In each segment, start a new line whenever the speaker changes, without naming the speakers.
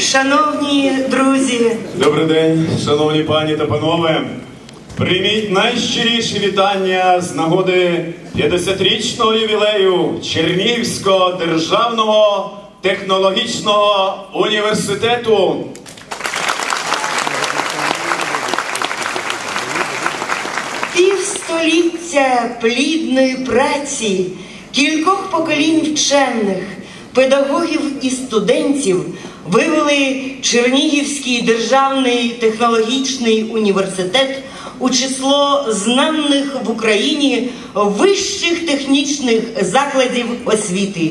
Шановні друзі.
Добрий день, шановні пані та панове. Прийміть найщиріші вітання з нагоди 50-річного ювілею Чернігівського державного технологічного університету.
Півстоліття плідної праці кількох поколінь вчених, педагогів і студентів вивели Чернігівський державний технологічний університет у число знаних в Україні вищих технічних закладів освіти.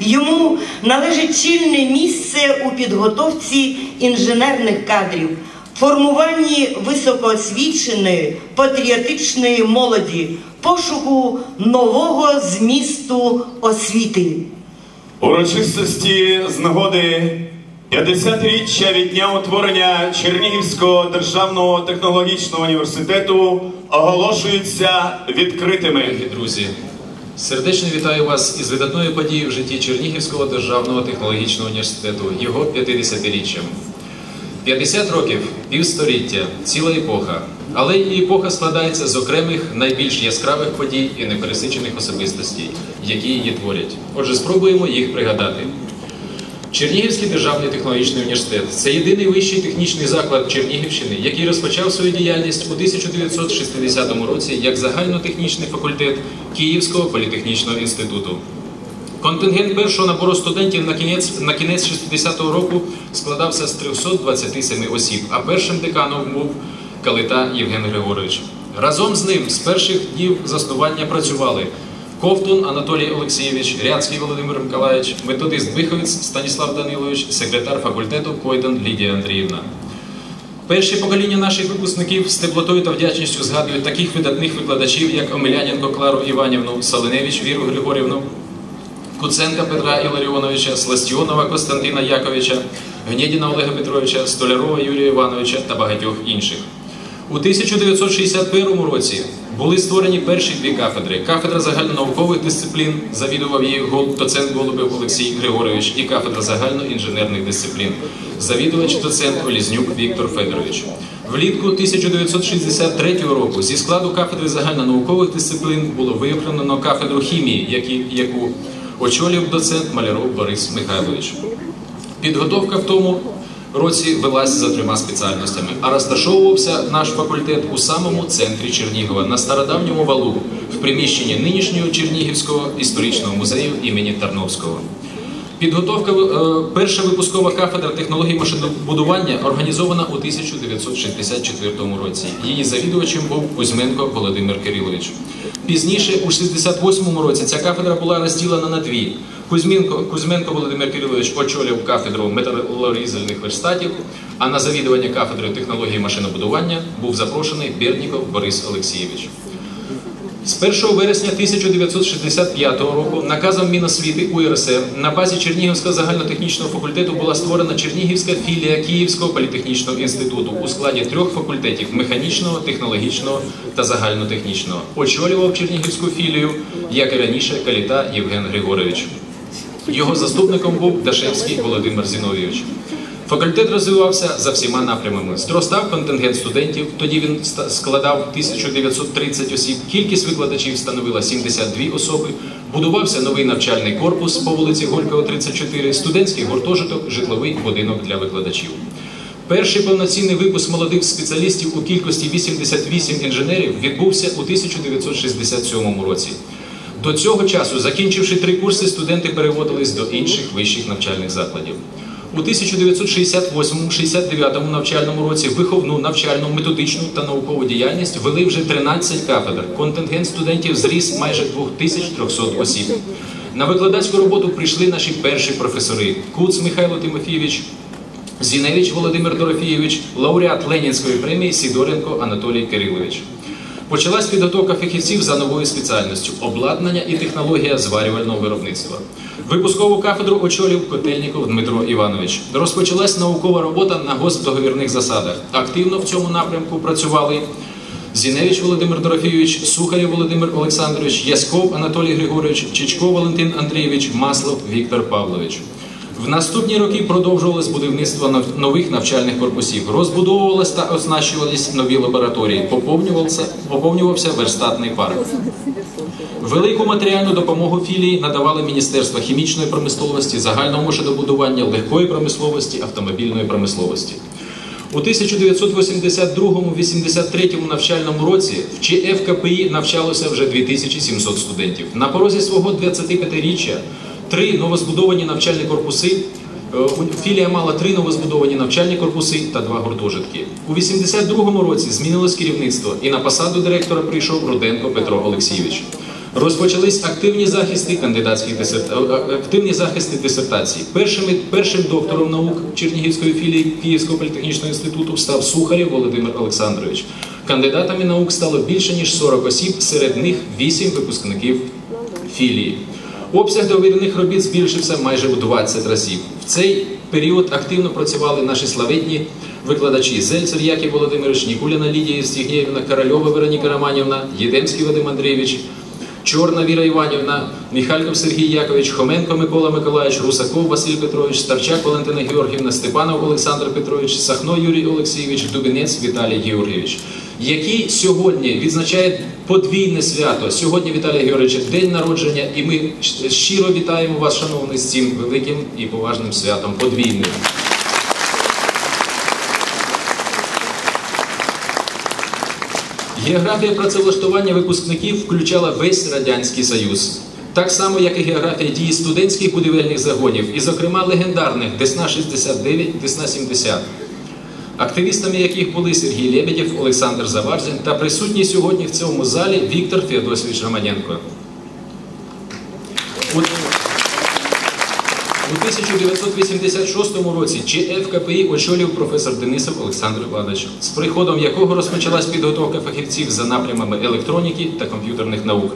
Йому належить чільне місце у підготовці інженерних кадрів, формуванні високоосвіченої патріотичної молоді, пошуку нового змісту освіти.
Урочистості з нагоди 50-річчя від дня утворення Чернігівського державного технологічного університету оголошуються відкритими.
Друзі, сердечно вітаю вас із видатною подією в житті Чернігівського державного технологічного університету, його 50-річчям. 50 років, півстоліття, ціла епоха. Але і епоха складається з окремих найбільш яскравих подій і непересичених особистостей, які її творять. Отже, спробуємо їх пригадати. Чернігівський державний технологічний університет це єдиний вищий технічний заклад Чернігівщини, який розпочав свою діяльність у 1960 році як загальнотехнічний факультет Київського політехнічного інституту. Контингент першого набору студентів на кінець, на кінець 60-го року складався з 327 осіб, а першим деканом був Калита Євген Григорович. Разом з ним з перших днів заснування працювали Ковтун Анатолій Олексійович, Ряцький Володимир Миколаївич, методист Биховець Станіслав Данилович, секретар факультету Койдан Лідія Андріївна. Перші покоління наших випускників з теплотою та вдячністю згадують таких видатних викладачів, як Омеляненко Клару Іванівну, Салиневич Віру Григорівну, Куценка Петра Іларіоновича, Сластіонова Костянтина Яковича, Гнєдіна Олега Петровича, Столярова Юрія Івановича та багатьох інших. У 1961 році були створені перші дві кафедри: кафедра загальнонаукових дисциплін, завідував її доцент Голубев Олексій Григорович, і кафедра загальноінженерних дисциплін, завідувач доцент Олізнюк Віктор Федорович. Влітку 1963 року зі складу кафедри загальнонаукових дисциплін було виокремлено кафедру хімії, яку очолив доцент Маляров Борис Михайлович. Підготовка в тому році велась за трьома спеціальностями, а розташовувався наш факультет у самому центрі Чернігова на стародавньому валу в приміщенні нинішнього Чернігівського історичного музею імені Тарновського. Підготовка е, перша випускова кафедра технології машинобудування організована у 1964 році. Її завідувачем був Кузьменко Володимир Кирилович. Пізніше, у 68 році, ця кафедра була розділена на дві. Кузьменко, Кузьменко Володимир Кирилович очолив кафедру металорізальних верстатів, а на завідування кафедрою технології машинобудування був запрошений Берніков Борис Олексійович. З 1 вересня 1965 року наказом Міносвіти УРСР на базі Чернігівського загальнотехнічного факультету була створена Чернігівська філія Київського політехнічного інституту у складі трьох факультетів механічного, технологічного та загальнотехнічного. Очолював Чернігівську філію, як і раніше, Каліта Євген Григорович. Його заступником був Дашевський Володимир Зіновійович. Факультет розвивався за всіма напрямами. Зростав контингент студентів, тоді він складав 1930 осіб, кількість викладачів становила 72 особи, будувався новий навчальний корпус по вулиці Горького, 34, студентський гуртожиток, житловий будинок для викладачів. Перший повноцінний випуск молодих спеціалістів у кількості 88 інженерів відбувся у 1967 році. До цього часу, закінчивши три курси, студенти переводились до інших вищих навчальних закладів. У 1968-69 навчальному році виховну, навчальну, методичну та наукову діяльність вели вже 13 кафедр. Контингент студентів зріс майже 2300 осіб. На викладацьку роботу прийшли наші перші професори Куц Михайло Тимофійович, Зіневич Володимир Дорофійович, лауреат Ленінської премії Сідоренко Анатолій Кирилович. Почалась підготовка фахівців за новою спеціальністю обладнання і технологія зварювального виробництва. Випускову кафедру очолив Котельніков Дмитро Іванович. Розпочалась наукова робота на госдоговірних засадах. Активно в цьому напрямку працювали Зіневич Володимир Дорофійович, Сухарєв Володимир Олександрович, Яськов Анатолій Григорович, Чичко Валентин Андрійович, Маслов Віктор Павлович. В наступні роки продовжувалось будівництво нових навчальних корпусів, розбудовувалися та оснащувались нові лабораторії, поповнювався, поповнювався верстатний парк. Велику матеріальну допомогу філії надавали Міністерство хімічної промисловості, загального машинобудування, легкої промисловості, автомобільної промисловості. У 1982-83 навчальному році в ЧФ КПІ навчалося вже 2700 студентів. На порозі свого 25-річчя три новозбудовані навчальні корпуси. е, Філія мала три новозбудовані навчальні корпуси та два гуртожитки. У 82-му році змінилось керівництво, і на посаду директора прийшов Руденко Петро Олексійович. Розпочались активні захисти кандидатських е, е, активні захисти дисертацій. Першими першим доктором наук Чернігівської філії Київського політехнічного інституту став Сухарєв Володимир Олександрович. Кандидатами наук стало більше ніж 40 осіб, серед них 8 випускників філії. Обсяг довірених робіт збільшився майже в 20 разів. В цей період активно працювали наші славетні викладачі Зельцер Яків Володимирович, Нікуліна Лідія Євстігнєвна, Корольова Вероніка Романівна, Єдемський Вадим Андрійович, Чорна Віра Іванівна, Міхальков Сергій Якович, Хоменко Микола Миколаївич, Русаков Василь Петрович, Старчак Валентина Георгівна, Степанов Олександр Петрович, Сахно Юрій Олексійович, Дубінець Віталій Георгійович, які сьогодні відзначають подвійне свято. Сьогодні Віталій Георгійович день народження, і ми щиро вітаємо вас, шановний, з цим великим і поважним святом подвійним. Географія працевлаштування випускників включала весь Радянський Союз. Так само, як і географія дії студентських будівельних загонів, і, зокрема, легендарних Десна 69, Десна 70, активістами яких були Сергій Лебедєв, Олександр Заварзин та присутній сьогодні в цьому залі Віктор Феодосович Романенко. У у 1986 році ЧФ очолював професор Денисов Олександр Іванович, з приходом якого розпочалась підготовка фахівців за напрямами електроніки та комп'ютерних наук.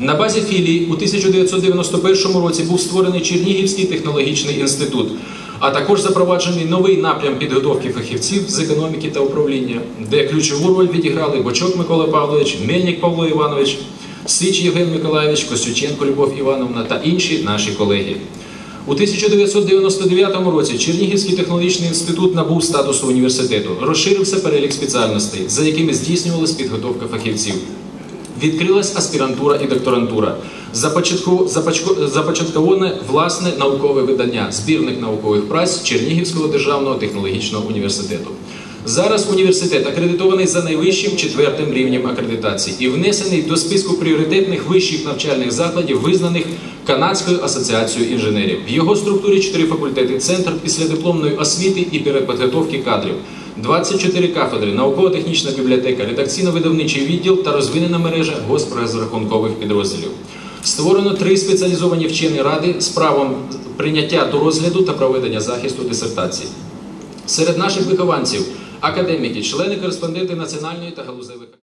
На базі філії у 1991 році був створений Чернігівський технологічний інститут, а також запроваджений новий напрям підготовки фахівців з економіки та управління, де ключову роль відіграли Бочок Микола Павлович, Мельник Павло Іванович, Сич Євген Миколаївич, Костюченко Любов Івановна та інші наші колеги. У 1999 році Чернігівський технологічний інститут набув статусу університету, розширився перелік спеціальностей, за якими здійснювалась підготовка фахівців. Відкрилась аспірантура і докторантура. Започатковане власне наукове видання, збірник наукових праць Чернігівського державного технологічного університету. Зараз університет акредитований за найвищим четвертим рівнем акредитації і внесений до списку пріоритетних вищих навчальних закладів, визнаних Канадською асоціацією інженерів. В його структурі чотири факультети: центр післядипломної освіти і перепідготовки кадрів, 24 кафедри, науково-технічна бібліотека, редакційно-видавничий відділ та розвинена мережа госпрозрахункових підрозділів. Створено три спеціалізовані вчені ради з правом прийняття до розгляду та проведення захисту дисертацій. Серед наших вихованців академіки, члени кореспонденти національної та галузевих.